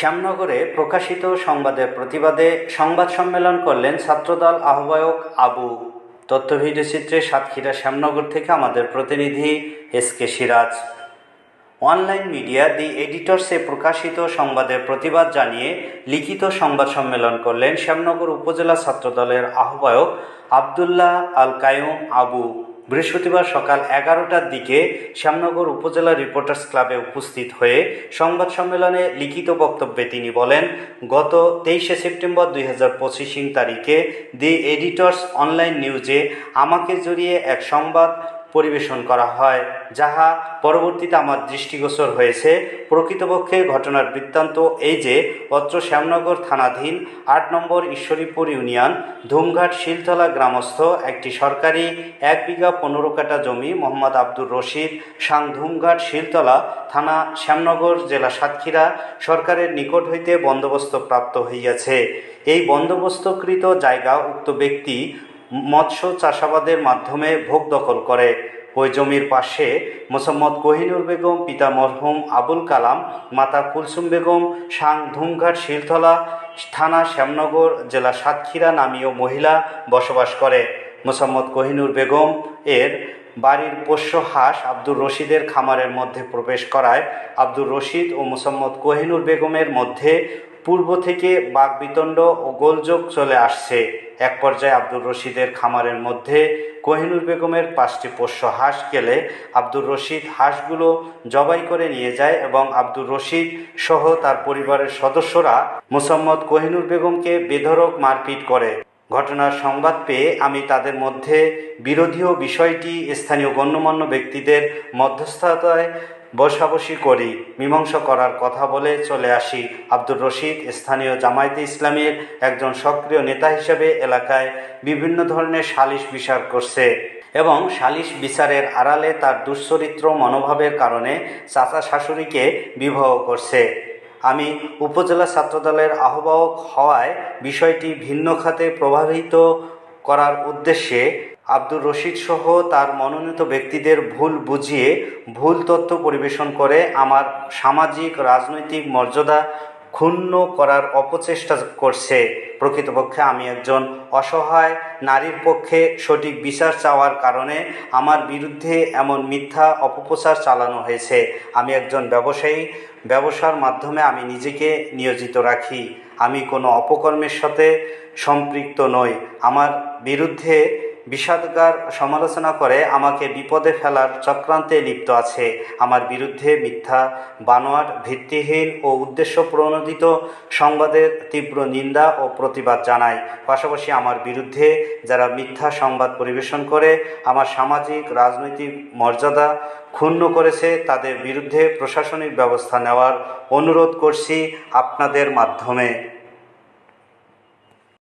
শ্যামনগরে প্রকাশিত সংবাদের প্রতিবাদে সংবাদ সম্মেলন করলেন ছাত্রদল আহ্বায়ক আবু। তথ্য ভিডিওচিত্রে সাতক্ষীরা শ্যামনগর থেকে আমাদের প্রতিনিধি S K Siraj. Online media the এডিটর্সে প্রকাশিত সংবাদের প্রতিবাদ জানিয়ে লিখিত সংবাদ সম্মেলন করলেন শ্যামনগর উপজেলা ছাত্রদলের আহ্বায়ক আবদুল্লাহ আল কায়ুম আবু। বৃহস্পতিবার সকাল এগারোটার দিকে শ্যামনগর উপজেলা রিপোর্টার্স ক্লাবে উপস্থিত হয়ে সংবাদ সম্মেলনে লিখিত বক্তব্যে তিনি বলেন, গত তেইশে সেপ্টেম্বর দুই হাজার পঁচিশিং তারিখে দি এডিটর্স অনলাইন নিউজে আমাকে জড়িয়ে এক সংবাদ পরিবেশন করা হয়, যাহা পরবর্তীতে আমার দৃষ্টিগোচর হয়েছে। প্রকৃতপক্ষে ঘটনার বৃত্তান্ত এই যে, অত্র শ্যামনগর থানাধীন আট নম্বর ঈশ্বরীপুর ইউনিয়ন, ধুমঘাট শিলতলা গ্রামস্থ একটি সরকারি এক বিঘা পনেরো কাটা জমি মোহাম্মদ আব্দুর রশিদ সাং ধুমঘাট শিলতলা থানা শ্যামনগর জেলা সাতক্ষীরা সরকারের নিকট হইতে বন্দোবস্ত প্রাপ্ত হইয়াছে। এই বন্দোবস্তকৃত জায়গা উক্ত ব্যক্তি মৎস্য চাষাবাদের মাধ্যমে ভোগ দখল করে। ওই জমির পাশে মোসাম্মদ কোহিনুর বেগম, পিতা মরহুম আবুল কালাম, মাতা কুলসুম বেগম, সাং ধুমঘাট শিলতলা, থানা শ্যামনগর, জেলা সাতক্ষীরা নামীয় মহিলা বসবাস করে। মোসাম্মদ কোহিনুর বেগম এর বাড়ির পোষ্য হাঁস আব্দুর রশিদের খামারের মধ্যে প্রবেশ করায় আব্দুর রশিদ ও মোসাম্মদ কোহিনুর বেগমের মধ্যে পূর্ব থেকে বাগবিতণ্ড ও গোলযোগ চলে আসছে। এক পর্যায়ে আব্দুর রশিদের খামারের মধ্যে কোহিনুর বেগমের পাঁচটি পোষ্য হাঁস গেলে আব্দুর রশিদ হাঁসগুলো জবাই করে নিয়ে যায় এবং আব্দুর রশিদ সহ তার পরিবারের সদস্যরা মোসাম্মদ কোহিনুর বেগমকে বেধরক মারপিট করে। ঘটনার সংবাদ পেয়ে আমি তাদের মধ্যে বিরোধীয় বিষয়টি স্থানীয় গণ্যমান্য ব্যক্তিদের মধ্যস্থতায় বসাবসি করি, মীমাংসা করার কথা বলে চলে আসি আব্দুর রশিদ, স্থানীয় জামায়াতে ইসলামের একজন সক্রিয় নেতা হিসেবে এলাকায় বিভিন্ন ধরনের সালিশ বিচার করছে এবং সালিশ বিচারের আড়ালে তার দুশ্চরিত্র মনোভাবের কারণে চাচা শাশুড়িকে বিবাহ করছে। আমি উপজেলা ছাত্রদলের আহ্বায়ক হওয়ায় বিষয়টি ভিন্ন খাতে প্রভাবিত করার উদ্দেশ্যে আব্দুর রশিদ সহ তার মনোনীত ব্যক্তিদের ভুল বুঝিয়ে ভুল তথ্য পরিবেশন করে আমার সামাজিক, রাজনৈতিক মর্যাদা ক্ষুণ্ণ করার অপচেষ্টা করছে। প্রকৃতপক্ষে আমি একজন অসহায় নারীর পক্ষে সঠিক বিচার চাওয়ার কারণে আমার বিরুদ্ধে এমন মিথ্যা অপপ্রচার চালানো হয়েছে। আমি একজন ব্যবসায়ী, ব্যবসার মাধ্যমে আমি নিজেকে নিয়োজিত রাখি। আমি কোনো অপকর্মের সাথে সম্পৃক্ত নই। আমার বিরুদ্ধে বিষাদগার সমালোচনা করে আমাকে বিপদে ফেলার চক্রান্তে লিপ্ত আছে। আমার বিরুদ্ধে মিথ্যা বানোয়ার ভিত্তিহীন ও উদ্দেশ্য প্রণোদিত সংবাদের তীব্র নিন্দা ও প্রতিবাদ জানাই। পাশাপাশি আমার বিরুদ্ধে যারা মিথ্যা সংবাদ পরিবেশন করে, আমার সামাজিক, রাজনৈতিক মর্যাদা ক্ষুণ্ণ করেছে, তাদের বিরুদ্ধে প্রশাসনিক ব্যবস্থা নেওয়ার অনুরোধ করছি আপনাদের মাধ্যমে।